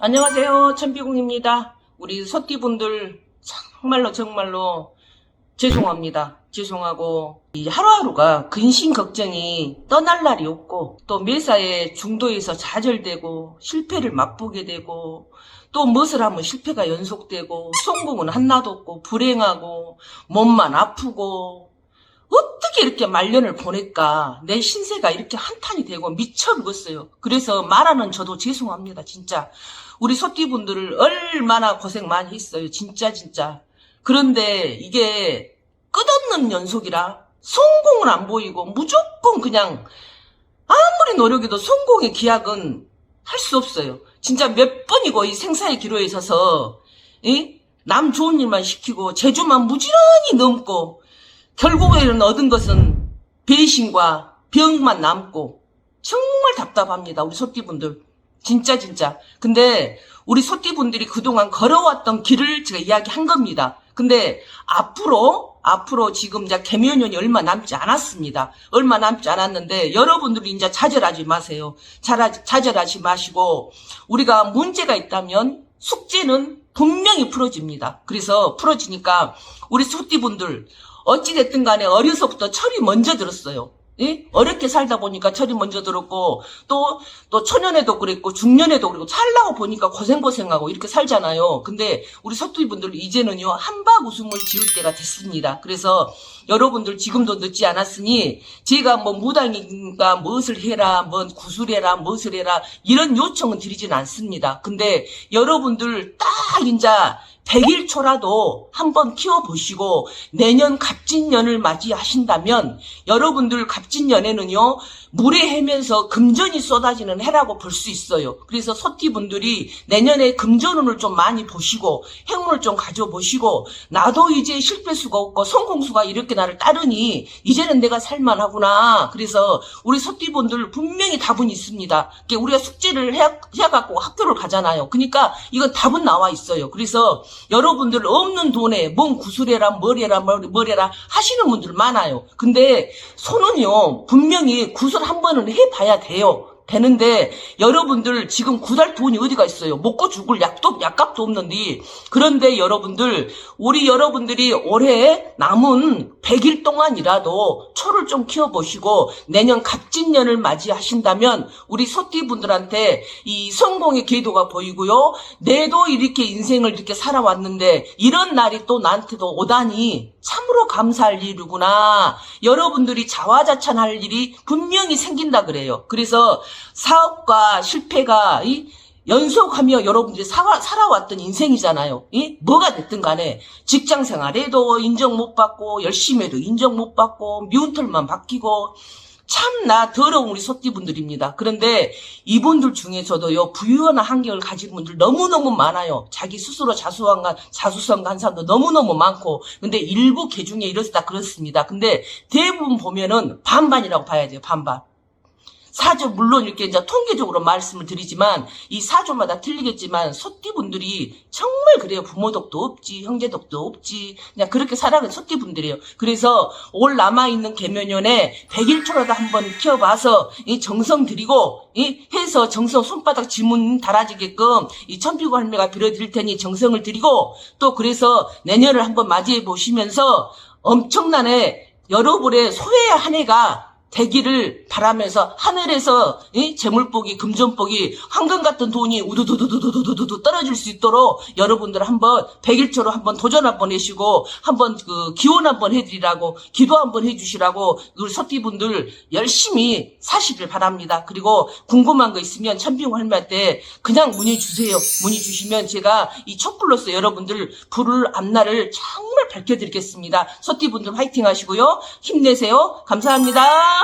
안녕하세요. 천비공입니다. 우리 소띠분들 정말로 정말로 죄송합니다. 죄송하고 이 하루하루가 근심 걱정이 떠날 날이 없고 또 매사에 중도에서 좌절되고 실패를 맛보게 되고 또 무엇을 하면 실패가 연속되고 성공은 하나도 없고 불행하고 몸만 아프고 어떻게 이렇게 말년을 보낼까 내 신세가 이렇게 한탄이 되고 미쳐 죽었어요. 그래서 말하는 저도 죄송합니다. 진짜 우리 소띠분들을 얼마나 고생 많이 했어요. 진짜 진짜. 그런데 이게 끝없는 연속이라 성공은 안 보이고 무조건 그냥 아무리 노력해도 성공의 기약은 할 수 없어요. 진짜 몇 번이고 이 생사의 기로에 있어서 이? 남 좋은 일만 시키고 제주만 무지런히 넘고 결국에는 얻은 것은 배신과 병만 남고 정말 답답합니다. 우리 소띠분들. 진짜 진짜. 근데 우리 소띠분들이 그동안 걸어왔던 길을 제가 이야기한 겁니다. 근데 앞으로 앞으로 지금 이제 개면연이 얼마 남지 않았습니다. 얼마 남지 않았는데 여러분들이 이제 좌절하지 마세요. 좌절하지 마시고 우리가 문제가 있다면 숙제는 분명히 풀어집니다. 그래서 풀어지니까 우리 소띠분들 어찌됐든 간에 어려서부터 철이 먼저 들었어요. 예? 어렵게 살다 보니까 철이 먼저 들었고 또 또 초년에도 그랬고 중년에도 그랬고 살라고 보니까 고생 고생하고 이렇게 살잖아요. 근데 우리 서투이 분들 이제는요 한박 웃음을 지을 때가 됐습니다. 그래서 여러분들 지금도 늦지 않았으니 제가 뭐 무당인가 무엇을 해라 뭐 구슬해라 무엇을 해라 이런 요청은 드리진 않습니다. 근데 여러분들 딱 이제 100일 초라도 한번 키워보시고 내년 갑진년을 맞이하신다면 여러분들 갑진년에는요 물에 헤면서 금전이 쏟아지는 해라고 볼 수 있어요. 그래서 소띠분들이 내년에 금전운을 좀 많이 보시고 행운을 좀 가져보시고 나도 이제 실패수가 없고 성공수가 이렇게 나를 따르니 이제는 내가 살만하구나. 그래서 우리 소띠분들 분명히 답은 있습니다. 우리가 숙제를 해, 해갖고 학교를 가잖아요. 그러니까 이건 답은 나와 있어요. 그래서 여러분들 없는 돈에 뭔 구슬해라 뭐래라 뭐래라 하시는 분들 많아요. 근데 손은요 분명히 구슬 한 번은 해봐야 돼요. 되는데 여러분들 지금 구달 돈이 어디가 있어요? 먹고 죽을 약도 약값도 없는데 그런데 여러분들 우리 여러분들이 올해 남은 100일 동안이라도 초를 좀 키워보시고 내년 갑진년을 맞이하신다면 우리 소띠분들한테 이 성공의 궤도가 보이고요. 내도 이렇게 인생을 이렇게 살아왔는데 이런 날이 또 나한테도 오다니 참으로 감사할 일이구나. 여러분들이 자화자찬할 일이 분명히 생긴다 그래요. 그래서 사업과 실패가 이 연속하며 여러분들이 살아, 살아왔던 인생이잖아요. 이? 뭐가 됐든 간에 직장 생활에도 인정 못 받고 열심히 해도 인정 못 받고 미운 털만 바뀌고 참나 더러운 우리 소띠분들입니다. 그런데 이분들 중에서도요 부유한 환경을 가진 분들 너무너무 많아요. 자기 스스로 자수한 자수성 간 사람도 너무너무 많고 근데 일부 개 중에 이렇다 그렇습니다. 근데 대부분 보면은 반반이라고 봐야 돼요. 반반. 사조 물론 이렇게 이제 통계적으로 말씀을 드리지만 이 사조마다 틀리겠지만 소띠분들이 정말 그래요. 부모 덕도 없지 형제 덕도 없지. 그냥 그렇게 살아가는 소띠분들이에요. 그래서 올 남아 있는 개면연에 100일초라도 한번 키워봐서 이 정성 들이고 이 해서 정성 손바닥 지문 달아지게끔 이 천피고 할매가 빌어드릴 테니 정성을 들이고 또 그래서 내년을 한번 맞이해 보시면서 엄청나네. 여러분의 소외 한 해가 되기를 바라면서 하늘에서 이 재물복이 금전복이 황금 같은 돈이 우두두두두두두두 떨어질 수 있도록 여러분들 한번 백일초로 한번 도전 한번 해시고 한번 그 기원 한번 해드리라고 기도 한번 해주시라고 우리 소띠분들 열심히 사시길 바랍니다. 그리고 궁금한 거 있으면 천비용 할매한테 그냥 문의 주세요. 문의 주시면 제가 이 촛불로서 여러분들 불을 앞날을 정말 밝혀드리겠습니다. 소띠분들 화이팅 하시고요. 힘내세요. 감사합니다.